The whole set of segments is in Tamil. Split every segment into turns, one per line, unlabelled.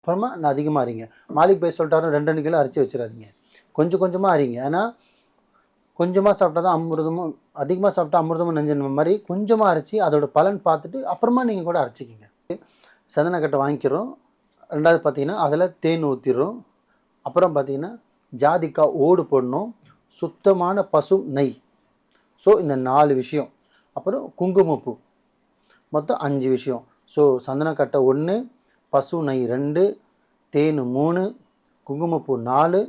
அப்புறமா நான் அதிகமாக அறிங்க மாலிக் பை சொல்லிட்டாரு ரெண்டு ரெண்டு கிலோ அரைச்சி வச்சிடாதீங்க. கொஞ்சம் கொஞ்சமாக அறிங்க ஏன்னா கொஞ்சமாக சாப்பிட்டா தான் அமிர்தமும் அதிகமாக சாப்பிட்டா அமிர்தமும் நெஞ்சின மாதிரி கொஞ்சமாக அரைச்சி அதோட பலன் பார்த்துட்டு அப்புறமா நீங்கள் கூட அரைச்சிக்கிங்க. சந்தனக்கட்டை வாங்கிக்கிறோம். ரெண்டாவது பார்த்தீங்கன்னா அதில் தேன் ஊற்றிடுறோம் அப்புறம் பார்த்தீங்கன்னா ஜாதிக்காய் ஓடு போடணும். சுத்தமான பசு நெய். ஸோ இந்த நாலு விஷயம். அப்புறம் குங்குமப்பூ. மொத்தம் அஞ்சு விஷயம். ஸோ சந்தனக்கட்டை ஒன்று பசு நெய் ரெண்டு தேன் மூணு குங்குமப்பூ நாலு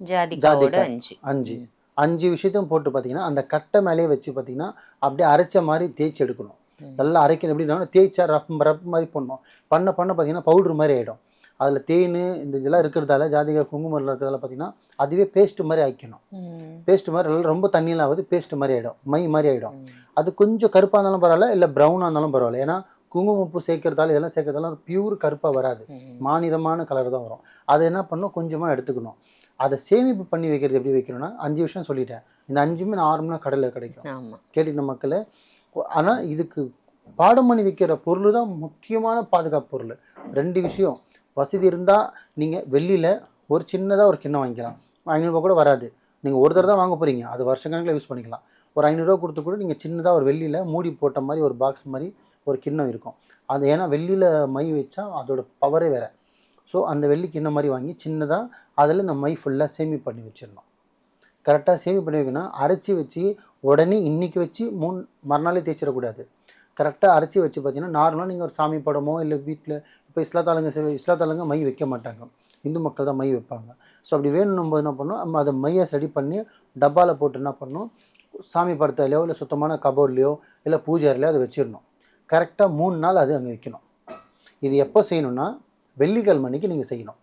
ஜாதிக்காய்.
அஞ்சு.
அஞ்சு. அஞ்சு விஷயத்தையும் போட்டு பார்த்தீங்கன்னா அந்த கட்டை மேலேயே வச்சு பார்த்தீங்கன்னா அப்படியே அரைச்ச மாதிரி தேய்ச்சி எடுக்கணும். நல்லா அரைக்கணும். எப்படின்னா தேய்ச்சா ரப் ரப் மாதிரி பண்ணணும் பண்ண பண்ண பார்த்தீங்கன்னா பவுட்ரு மாதிரி ஆகிடும் அதில் தேன் இந்த இதெல்லாம் இருக்கிறதால ஜாதிக்காய் குங்குமம் இருக்கிறதால பார்த்தீங்கன்னா அதுவே பேஸ்ட் மாதிரி ஆக்கிக்கணும். பேஸ்ட் மாதிரி ரொம்ப தண்ணியெலாம் ஆகுது பேஸ்ட் மாதிரி ஆகிடும் மை மாதிரி ஆகிடும். அது கொஞ்சம் கருப்பாக இருந்தாலும் பரவாயில்ல இல்லை ப்ரௌனாக இருந்தாலும் பரவாயில்ல. ஏன்னா குங்குமப்பூ சேர்க்கறதால இதெல்லாம் சேர்க்கறதால பியூர் கருப்பாக வராது.
ம்.
மாநிறமான கலர் தான் வரும். அதை என்ன பண்ணணும்? கொஞ்சமாக எடுத்துக்கணும். அதை சேமிப்பு பண்ணி வைக்கிறது எப்படி வைக்கணும்னா அஞ்சு விஷயம் சொல்லிட்டேன். இந்த அஞ்சுமே நார்மலாக கடையில் கிடைக்கும். கேட்டுட்ட மக்களே ஆனால் இதுக்கு பாடம் பண்ணி வைக்கிற பொருள் தான் முக்கியமான பாதுகாப்பு பொருள். ரெண்டு விஷயம் வசதி இருந்தால் நீங்கள் வெள்ளியில் ஒரு சின்னதாக ஒரு கிண்ணம் வாங்கிக்கலாம். ஐநூறுரூவா கூட வராது. நீங்கள் ஒரு தடவை தான் வாங்க போகிறீங்க அது வருஷக்கணக்கில் யூஸ் பண்ணிக்கலாம். ஒரு ஐநூறுரூவா கொடுத்து கூட நீங்கள் சின்னதாக ஒரு வெள்ளியில் மூடி போட்ட மாதிரி ஒரு பாக்ஸ் மாதிரி ஒரு கிண்ணம் இருக்கும். அது ஏன்னா வெள்ளியில் மை வச்சா அதோட பவரே வேறு. ஸோ அந்த வெள்ளி கிண்ணம் மாதிரி வாங்கி சின்னதாக அதில் இந்த மை ஃபுல்லாக சேமி பண்ணி வச்சிடணும். கரெக்டாக சேமி பண்ணி வைக்கணும் அரைச்சி வச்சு உடனே இன்னைக்கு வச்சு மூணு மறுநாளே தேய்ச்சிடக்கூடாது. கரெக்டாக அரைச்சி வச்சு பார்த்தீங்கன்னா நார்மலாக நீங்கள் ஒரு சாமி படமோ இல்லை வீட்டில் இப்போ இஸ்லாத்தாளுங்க இஸ்லாத்தாளுங்க மை வைக்க மாட்டாங்க. இந்து மக்கள் தான் மை வைப்பாங்க. ஸோ அப்படி வேணும் போது என்ன பண்ணணும் நம்ம அதை மையை ரெடி பண்ணி டப்பாவில் போட்டு என்ன பண்ணணும் சாமி படத்துலையோ இல்லை சுத்தமான கபோர்ட்லேயோ இல்லை பூஜை அறையிலையோ அதை வச்சிடணும். கரெக்டாக மூணு நாள் அது அங்கே வைக்கணும். இது எப்போ செய்யணும்னா வெள்ளிக்கிழமை அன்னைக்கு நீங்கள் செய்யணும்.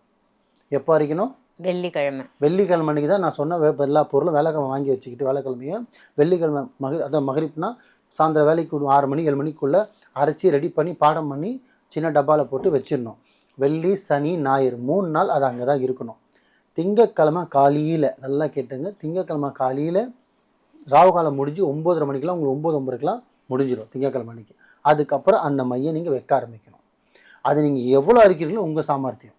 எப்போ அரைக்கணும்?
வெள்ளிக்கிழமை.
வெள்ளிக்கிழமை அன்னைக்கு தான் நான் சொன்ன எல்லா பொருளும் வேலைக்கிழமை வாங்கி வச்சுக்கிட்டு வேலைக்கிழமையை வெள்ளிக்கிழமை மகரி அதான் மகரிப்னா சாயந்தரம் வேலைக்கு ஆறு மணி ஏழு மணிக்குள்ளே அரைச்சி ரெடி பண்ணி பாடம் பண்ணி சின்ன டப்பாவில் போட்டு வச்சிடணும். வெள்ளி சனி ஞாயிறு மூணு நாள் அது அங்கே தான் இருக்கணும். திங்கக்கிழமை காலையில் நல்லா கேட்டுங்க. திங்கக்கிழமை காலையில் ராவு காலம் முடிஞ்சு ஒம்பதரை மணிக்கெலாம் உங்களுக்கு ஒம்பது ஒம்பதுக்கெலாம் முடிஞ்சிடும் திங்கக்கிழமை அன்னைக்கு. அதுக்கப்புறம் அந்த மையை நீங்கள் வைக்க ஆரம்பிக்கணும். அது நீங்கள் எவ்வளோ அரிக்கிறீங்களோ உங்கள் சாமர்த்தியம்.